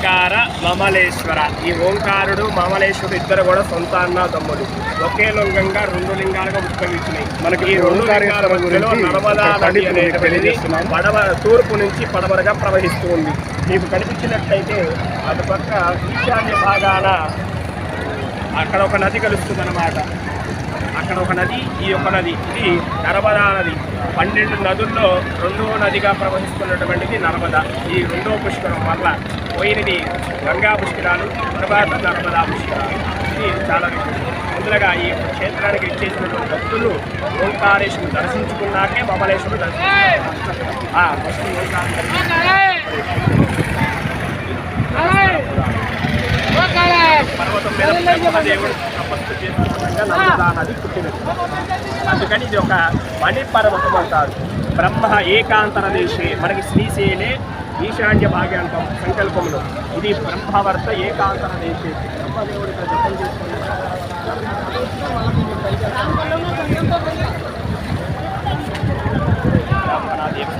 ఓంకార మమలేశ్వర. ఈ ఓంకారుడు మమలేశ్వరుడు ఇద్దరు కూడా సొంత అన్న తమ్ముడు ఒకే లింగంగా రెండు లింగాలుగా ఉద్భవించినాయి మనకి ఈ రెండు లింగాల మధ్యలో నర్మదా నది. పడవ తూర్పు నుంచి పడమరగా ప్రవహిస్తూ ఉంది. మీకు కనిపించినట్లయితే అటుపక్క ఈశాన్య భాగాన అక్కడ ఒక నది కలుస్తుంది అక్కడ ఒక నది ఈ యొక్క నది ఇది నర్మదా నది. పన్నెండు నదుల్లో రెండో నదిగా ప్రవహిస్తున్నటువంటిది నర్మదా. ఈ రెండో పుష్కరం వల్ల పోయినది గంగా పుష్కరాలు తర్వాత నర్మదా పుష్కరాలు. ఇది చాలా విశేషం. ముందుగా ఈ క్షేత్రానికి ఇచ్చేసినటువంటి భక్తులు ఓంకారేశ్వరుడు దర్శించుకున్నాకే మమలేశ్వరుడు దర్శించుకున్నారు. పర్వతం మీద బ్రహ్మదేవుడు తపస్సు చేస్తుండగా నర్మదా నది పుట్టినది అందుకని ఇది ఒక మణిపర్వతం అంటారు. బ్రహ్మ ఏకాంతర దేశే మనకి శ్రీశైలే ఈశాన్య భాగ్యాంతం సంకల్పములు ఇది బ్రహ్మవర్త ఏకాంతర దేశే బ్రహ్మదేవుడి ఇక్కడ జపం చేసుకుంటున్నాడు. బ్రహ్మణాదేవి